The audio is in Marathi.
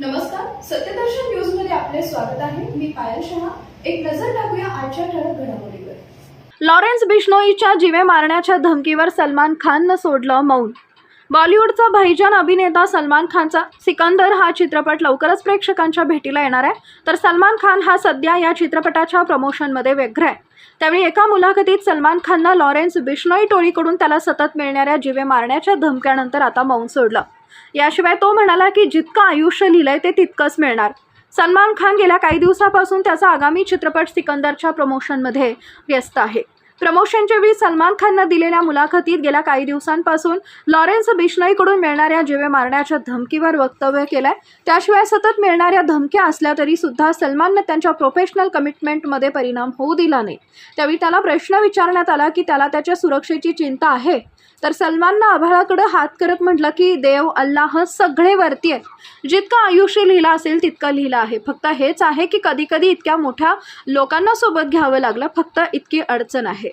नमस्कार सत्यदर्शन न्यूजमध्ये आपले स्वागत आहे. मी पायल शहा. एक नजर टाकूया आजच्या ठळक घडामोडीवर. लॉरेन्स बिश्नोईच्या जीवे मारण्याच्या धमकीवर सलमान खाननं सोडलं मौन बॉलिवूडचा भाईजान अभिनेता सलमान खानचा सिकंदर हा चित्रपट लवकरच प्रेक्षकांच्या भेटीला येणार आहे. तर सलमान खान हा सध्या या चित्रपटाच्या प्रमोशनमध्ये व्यग्र आहे. त्यावेळी एका मुलाखतीत सलमान खाननं लॉरेन्स बिश्नोई टोळीकडून त्याला सतत मिळणाऱ्या जीवे मारण्याच्या धमक्यानंतर आता मौन सोडलं. याशिवाय तो म्हणाला की जितकं आयुष्य लिहिलंय ते तितकंच मिळणार. सलमान खान गेल्या काही दिवसापासून त्याचा आगामी चित्रपट सिकंदरच्या प्रमोशनमध्ये व्यस्त आहे. प्रमोशनच्या वेळी सलमान खाननं दिलेल्या मुलाखतीत गेल्या काही दिवसांपासून लॉरेन्स बिश्नोईकडून मिळणाऱ्या जीवे मारण्याच्या धमकीवर वक्तव्य केलंय त्याशिवाय सतत मिळणाऱ्या धमक्या असल्या तरी सुद्धा सलमाननं त्यांच्या प्रोफेशनल कमिटमेंटमध्ये परिणाम होऊ दिला नाही. त्यावेळी त्याला प्रश्न विचारण्यात आला की त्याला त्याच्या सुरक्षेची चिंता आहे? तर सलमाननं आभाळाकडे हात करत म्हटलं की देव अल्लाह सगळे वरती आहे जितकं आयुष्य लिहिलं असेल तितकं लिहिलं आहे. फक्त हेच आहे की कधी कधी इतक्या मोठ्या लोकांना सोबत घ्यावं लागलं. फक्त इतकी अडचण आहे.